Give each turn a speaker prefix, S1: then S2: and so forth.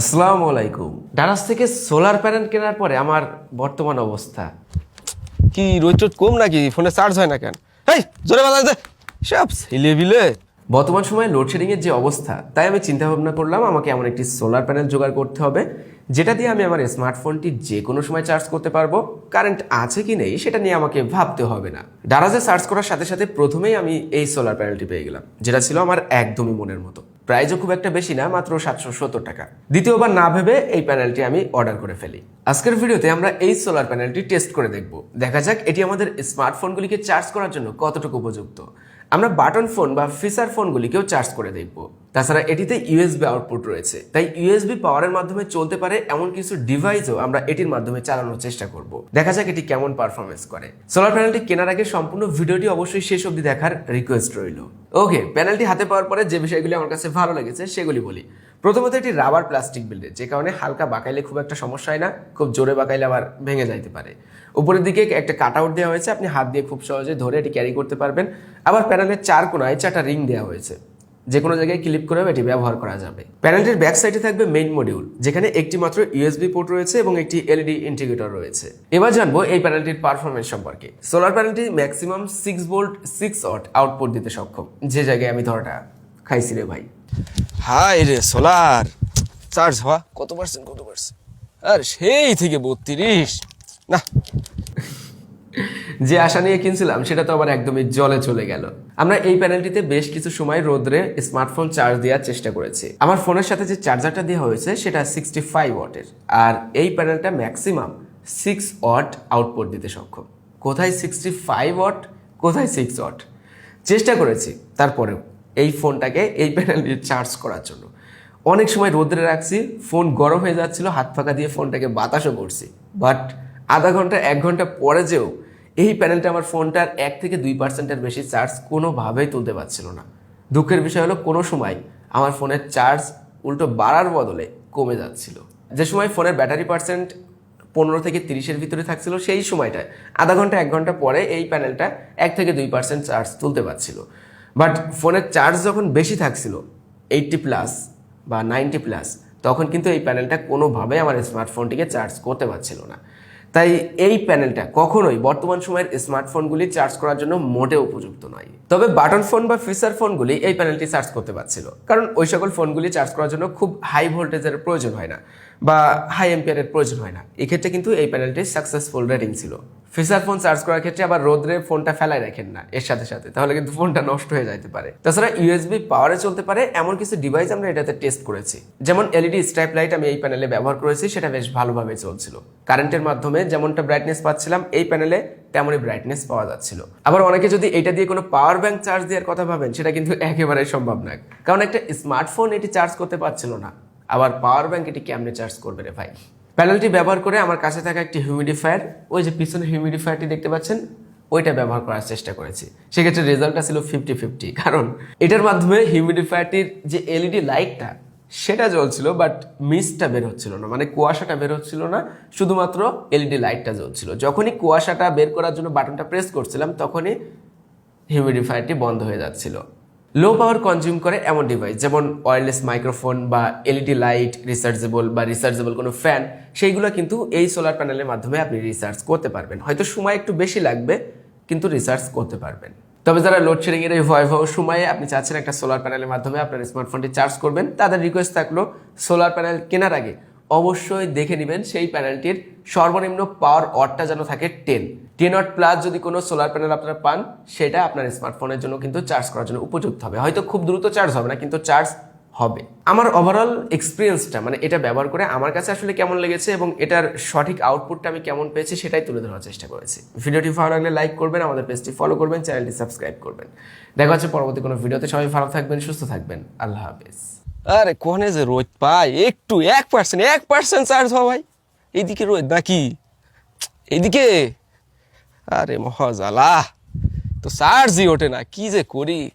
S1: আসসালামু আলাইকুম। ডারাস থেকে সোলার প্যানেল কেনার পরে আমার বর্তমান অবস্থা।
S2: কি রোজ টোজ কম নাকি? ফোনে চার্জ হয় না কেন? এই জোরে বাজাই দে। সব ছেলে বিলে।
S1: বর্তমান সময়ে লোডশেডিং এর যে অবস্থা তাই আমি চিন্তা ভাবনা করলাম আমাকে এমন একটি সোলার প্যানেল জোগাড় করতে হবে যেটা দিয়ে আমি আমার স্মার্টফোনটি যে কোনো সময় চার্জ করতে পারব। কারেন্ট আছে কি নেই সেটা নিয়ে আমাকে ভাবতে হবে না। ডারাজে সার্চ করার সাথে সাথে প্রথমেই আমি এই সোলার প্যানেলটি পেয়ে গেলাম যেটা ছিল আমার একদমই মনের মতো। প্রাইজও খুব একটা বেশি না, মাত্র সাতশো সত্তর টাকা। দ্বিতীয়বার না ভেবে এই প্যানেলটি আমি অর্ডার করে ফেলি। আজকের ভিডিওতে আমরা এই সোলার প্যানেলটি টেস্ট করে দেখব। দেখা যাক এটি আমাদের স্মার্টফোনগুলিকে চার্জ করার জন্য কতটুকু উপযুক্ত। আমরা বাটন ফোন বা ফিচার ফোনগুলিকেও চার্জ করে দেখব। তাছাড়া এটিতে ইউএসবি আউটপুট রয়েছে। তাই ইউএসবি পাওয়ারের মাধ্যমে চলতে পারে এমন কিছু ডিভাইসও আমরা এটির মাধ্যমে চালানোর চেষ্টা করব। দেখা যাক এটি কেমন পারফরমেন্স করে। সোলার প্যানেলটি কেনার আগে সম্পূর্ণ ভিডিওটি অবশ্যই শেষ অবধি দেখার রিকোয়েস্ট রইল। ওকে প্যানেলটি হাতে পাওয়ার পরে যে বিষয়গুলি আমার কাছে ভালো লেগেছে সেগুলি বলি। প্রথমত এটি রাবার প্লাস্টিক বিল্ডের যে কারণে হালকা বাঁকাইলে খুব একটা সমস্যা হয় না, খুব জোরে বাঁকাইলে আবার ভেঙে যাইতে পারে। উপরের দিকে একটা কাট আউট দেওয়া হয়েছে, আপনি হাত দিয়ে খুব সহজে ধরে এটি ক্যারি করতে পারবেন। আবার প্যানেলের চার কোনায় চারটা রিং দেওয়া হয়েছে। যে কোনো জায়গায় ক্লিপ করেও এটি ব্যবহার করা যাবে। প্যানেলটির ব্যাক সাইডে থাকবে মেইন মডিউল যেখানে একটি মাত্র ইউএসবি পোর্ট রয়েছে এবং একটি এলইডি ইন্টিগ্রেটর রয়েছে। এবার জানব এই প্যানেলটির পারফরমেন্স সম্পর্কে। Solar প্যানেলটি maximum six volt six watt output দিতে সক্ষম, যে জায়গায় আমি ধরাটা খাইছি রে ভাই।
S2: হাই রে, সোলার। চার্জ হওয়া? কত পার্সেন্ট কত পার্সেন্ট আর সেই থেকে বত্রিশ। না।
S1: যে আশা নিয়ে কিনছিলাম, সেটা তো আবার একদমই জলে চলে গেল। আমরা এই প্যানেলটিতে বেশ কিছু সময় রোদ্রে স্মার্টফোন চার্জ দেওয়ার চেষ্টা করেছি। আমার ফোনের সাথে যে চার্জারটা দেওয়া হয়েছে, সেটা সিক্সটি ফাইভ ওয়াটের। আর এই প্যানেলটা ম্যাক্সিমাম সিক্স ওয়াট আউটপুট দিতে সক্ষম। কোথায় সিক্সটি ফাইভ ওয়াট, কোথায় সিক্স ওয়াট? চেষ্টা করেছি, তারপরেও। এই ফোনটাকে এই প্যানেল দিয়ে চার্জ করার জন্য। অনেক সময় রোদ্রে রাখছি, ফোন গরম হয়ে যাচ্ছিল, হাত ফাঁকা দিয়ে ফোনটাকে বাতাসও করছি। বাট আধা ঘণ্টা, এক ঘণ্টা পরে যেও, এই প্যানেলটা আমার ফোনটার এক থেকে দুই পার্সেন্টের বেশি চার্জ কোনোভাবেই তুলতে পারছিল না। দুঃখের বিষয় হলো, কোনো সময় আমার ফোনের চার্জ উল্টো বাড়ার বদলে কমে যাচ্ছিল। যে সময় ফোনের ব্যাটারি পার্সেন্ট পনেরো থেকে তিরিশের ভিতরে থাকছিল, সেই সময়টায় আধা ঘণ্টা, এক ঘণ্টা পরে এই প্যানেলটা এক থেকে দুই পার্সেন্ট চার্জ তুলতে পারছিল। বাট ফোনের চার্জ যখন বেশি থাকছিল, এইটটি প্লাস বা নাইনটি প্লাস, তখন কিন্তু এই প্যানেলটা কোনোভাবে আমার স্মার্টফোনটিকে চার্জ করতে পারছিল না। তাই এই প্যানেলটা কখনোই বর্তমান সময়ের স্মার্টফোনগুলি চার্জ করার জন্য মোটেও উপযুক্ত নয়। তবে বাটন ফোন বা ফিচার ফোনগুলি এই প্যানেলটি চার্জ করতে পারছিল। কারণ ওই সকল ফোনগুলি চার্জ করার জন্য খুব হাই ভোল্টেজের প্রয়োজন হয় না বা হাই এম্পিয়ারের প্রয়োজন হয় না। এক্ষেত্রে কিন্তু এই প্যানেলটি সাকসেসফুল রেটিং ছিল। ফিচার ফোন চার্জ করার ক্ষেত্রে আবার রোদ্রে ফোনটা ফেলাই রাখেন না, এর সাথে সাথে। তাহলে কিন্তু ফোনটা নষ্ট হয়ে যাইতে পারে। তাছাড়া ইউএসবি পাওয়ারে চলতে পারে, এমন কিছু ডিভাইস আমরা এটাতে টেস্ট করেছি। যেমন এলইডি স্ট্রাইপ লাইট আমি এই প্যানেলে ব্যবহার করেছি, সেটা বেশ ভালোভাবে চলছিল। কারেন্টের মাধ্যমে যেমনটা ব্রাইটনেস পাচ্ছিলাম, এই প্যানেলে তেমনই ব্রাইটনেস পাওয়া যাচ্ছিল। আবার অনেকে যদি এটা দিয়ে কোনো পাওয়ার ব্যাংক চার্জ দেওয়ার কথা ভাবেন, সেটা কিন্তু একেবারে সম্ভব নয়। কারণ একটা স্মার্টফোন এটি চার্জ করতে পারছিল না। আবার পাওয়ার ব্যাংক এটি কেমনে চার্জ করবে রে ভাই? প্যানেলটি ব্যবহার করে আমার কাছে থাকা একটি হিউমিডিফায়ার ওই যে পিছনে হিউমিডিফায়ারটি দেখতে পাচ্ছেন, ওইটা ব্যবহার করার চেষ্টা করেছি। সেক্ষেত্রে রেজাল্টটা ছিল ফিফটি ফিফটি কারণ এটার মাধ্যমে হিউমিডিফায়ারটির যে এলইডি লাইটটা সেটা জ্বলছিল বাট মিস্টটা বের হচ্ছিল না মানে কুয়াশাটা বের হচ্ছিল না, শুধুমাত্র এলইডি লাইটটা জ্বলছিল। যখনই কুয়াশাটা বের করার জন্য বাটনটা প্রেস করছিলাম, তখনই হিউমিডিফায়ারটি বন্ধ হয়ে যাচ্ছিল। লো পাওয়ার কনজিউম করে এমন ডিভাইস যেমন ওয়্যারলেস মাইক্রোফোন বা এলইডি লাইট রিসার্চেবল বা রিসার্চেবল কোনো ফ্যান সেইগুলো কিন্তু এই সোলার প্যানেলের মাধ্যমে আপনি রিসার্চ করতে পারবেন। হয়তো সময় একটু বেশি লাগবে, কিন্তু রিসার্চ করতে পারবেন। তবে যারা লোডশেডিং এর এই ভয়াবহ সময়ে আপনি চাচ্ছেন একটা সোলার প্যানেলের মাধ্যমে আপনার স্মার্টফোনটি চার্জ করবেন, তাদের রিকোয়েস্ট থাকল সোলার প্যানেল কেনার আগে অবশ্যই দেখে নেবেন সেই প্যানেলটির সর্বনিম্ন পাওয়ার অটটা যেন থাকে টেন। টেন ওয়াট প্লাস যদি কোনো সোলার প্যানেল আপনারা পান, সেটা আপনার স্মার্টফোনের জন্য কিন্তু চার্জ করার জন্য উপযুক্ত হবে। হয়তো খুব দ্রুত চার্জ হবে না, কিন্তু চার্জ হবে। আমার ওভারঅল এক্সপিরিয়েন্সটা মানে এটা ব্যবহার করে আমার কাছে আসলে কেমন লেগেছে এবং এটার সঠিক আউটপুটটা আমি কেমন পেয়েছি, সেটাই তুলে ধরার চেষ্টা করেছি। ভিডিওটি ভালো লাগলে লাইক করবেন, আমাদের পেজটি ফলো করবেন চ্যানেলটি সাবস্ক্রাইব করবেন। দেখা হচ্ছে পরবর্তী কোনো ভিডিওতে সবাই ভালো থাকবেন, সুস্থ থাকবেন। আল্লাহ হাফেজ।
S2: আরে কোনে যে রোদ পায়, একটু, এক পার্সেন্ট এক পার্সেন্ট চার্জ হওয়া ভাই। এইদিকে রোদ নাকি? এদিকে? আরে মহাজালা তো চার্জই ওঠে না, কি যে করি?